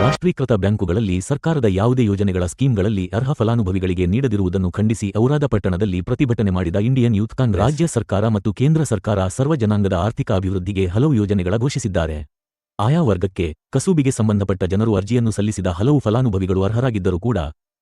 ರಾಷ್ಟ್ರೀಕೃತ ಬ್ಯಾಂಕುಗಳಲ್ಲಿ ಸರ್ಕಾರದ ಯಾವುದೇ ಯೋಜನೆಗಳ ಸ್ಕೀಮ್ಗಳಲ್ಲಿ ಅರ್ಹ ಫಲಾನುಭವಿಗಳಿಗೆ ನೀಡದಿರುವುದನ್ನು ಖಂಡಿಸಿ ಔರಾದಪಟ್ಟಣದಲ್ಲಿ ಪ್ರತಿಭಟನೆ ಮಾಡಿದ ಇಂಡಿಯನ್ ಯೂತ್ ಕಾಂಗ್ರೆಸ್, ರಾಜ್ಯ ಸರ್ಕಾರ ಮತ್ತು ಕೇಂದ್ರ ಸರ್ಕಾರ ಸರ್ವ ಜನಾಂಗದ ಆರ್ಥಿಕ ಅಭಿವೃದ್ಧಿಗೆ ಹಲವು ಯೋಜನೆಗಳ ಘೋಷಿಸಿದ್ದಾರೆ. ಆಯಾ ವರ್ಗಕ್ಕೆ ಕಸೂಬಿಗೆ ಸಂಬಂಧಪಟ್ಟ ಜನರು ಅರ್ಜಿಯನ್ನು ಸಲ್ಲಿಸಿದ ಹಲವು ಫಲಾನುಭವಿಗಳು ಅರ್ಹರಾಗಿದ್ದರೂ ಕೂಡ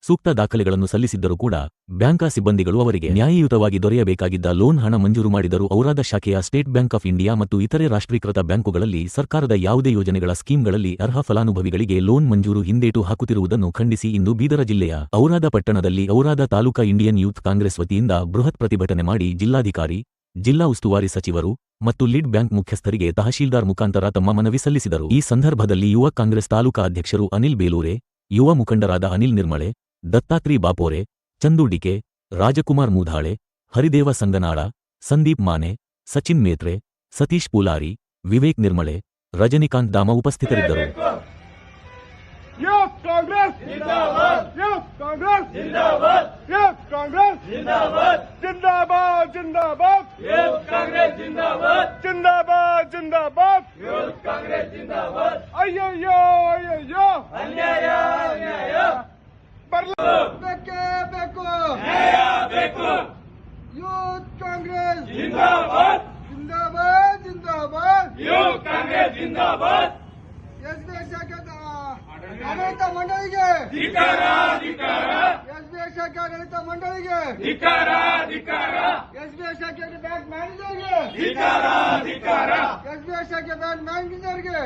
ಸೂಕ್ತ ದಾಖಲೆಗಳನ್ನು ಸಲ್ಲಿಸಿದ್ದರೂ ಕೂಡ ಬ್ಯಾಂಕಾ ಸಿಬ್ಬಂದಿಗಳು ಅವರಿಗೆ ನ್ಯಾಯಯುತವಾಗಿ ದೊರೆಯಬೇಕಾಗಿದ್ದ ಲೋನ್ ಹಣ ಮಂಜೂರು ಮಾಡಿದರೂ ಔರಾದ ಶಾಖೆಯ ಸ್ಟೇಟ್ ಬ್ಯಾಂಕ್ ಆಫ್ ಇಂಡಿಯಾ ಮತ್ತು ಇತರೆ ರಾಷ್ಟ್ರೀಕೃತ ಬ್ಯಾಂಕುಗಳಲ್ಲಿ ಸರ್ಕಾರದ ಯಾವುದೇ ಯೋಜನೆಗಳ ಸ್ಕೀಮ್ಗಳಲ್ಲಿ ಅರ್ಹ ಫಲಾನುಭವಿಗಳಿಗೆ ಲೋನ್ ಮಂಜೂರು ಹಿಂದೇಟು ಹಾಕುತ್ತಿರುವುದನ್ನು ಖಂಡಿಸಿ ಇಂದು ಬೀದರ ಜಿಲ್ಲೆಯ ಔರಾದ ಪಟ್ಟಣದಲ್ಲಿ ಔರಾದ ತಾಲೂಕಾ ಇಂಡಿಯನ್ ಯೂತ್ ಕಾಂಗ್ರೆಸ್ ವತಿಯಿಂದ ಬೃಹತ್ ಪ್ರತಿಭಟನೆ ಮಾಡಿ ಜಿಲ್ಲಾಧಿಕಾರಿ, ಜಿಲ್ಲಾ ಉಸ್ತುವಾರಿ ಸಚಿವರು ಮತ್ತು ಲೀಡ್ ಬ್ಯಾಂಕ್ ಮುಖ್ಯಸ್ಥರಿಗೆ ತಹಶೀಲ್ದಾರ್ ಮುಖಾಂತರ ತಮ್ಮ ಮನವಿ ಸಲ್ಲಿಸಿದರು. ಈ ಸಂದರ್ಭದಲ್ಲಿ ಯುವ ಕಾಂಗ್ರೆಸ್ ತಾಲೂಕಾ ಅಧ್ಯಕ್ಷರು ಅನಿಲ್ ಬೇಲೂರೆ, ಯುವ ಮುಖಂಡರಾದ ಅನಿಲ್ ನಿರ್ಮಳೆ ದತ್ತಾತ್ರಿ ಬಾಪೋರೆ ಚಂದು ಡಿಕೆ ರಾಜಕುಮಾರ್ ಮೂಧಾಳೆ ಹರಿದೇವ ಸಂಗನಾಳ ಸಂದೀಪ್ ಮಾನೆ ಸಚಿನ್ ಮೇತ್ರೆ ಸತೀಶ್ ಪೂಲಾರಿ ವಿವೇಕ್ ನಿರ್ಮಳೆ ರಜನಿಕಾಂತ್ ದಾಮ ಉಪಸ್ಥಿತರಿದ್ದರು ಯೂತ್ ಕಾಂಗ್ರೆಸ್ ಜಿಂದಾಬಾದ್ ಯೂತ್ ಜಿಂದಾಬಾದ್! ಜಿಂದಾಬಾದ್ ಜಿಂದಾಬಾದ್! ಯುವ ಕಾಂಗ್ರೆಸ್ ಜಿಂದಾಬಾದ್! ಎಸ್ಬಿಐ ಶಾಖದ ಆಡಳಿತ ಮಂಡಳಿಗೆ! ಧಿಕಾರ ಧಿಕಾರ! ಎಸ್ಬಿಐ ಶಾಖೆ ಆಡಳಿತ ಮಂಡಳಿಗೆ! ಧಿಕಾರ ಧಿಕಾರ! ಎಸ್ಬಿಐ ಶಾಖೆ ಬ್ಯಾಂಕ್ ಮ್ಯಾನೇಜರ್ಗೆ! ಎಸ್ಬಿಐ ಶಾಖೆ ಬ್ಯಾಂಕ್ ಮ್ಯಾನೇಜರ್ಗೆ!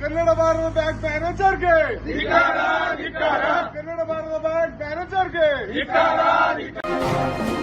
ಕನ್ನಡ ಭಾರತ ಬ್ಯಾಂಕ್ ಮ್ಯಾನೇಜರ್ಗೆ! ಕನ್ನಡ ಭಾರತ ಬ್ಯಾಂಕ್ ಮ್ಯಾನೇಜರ್ಗೆ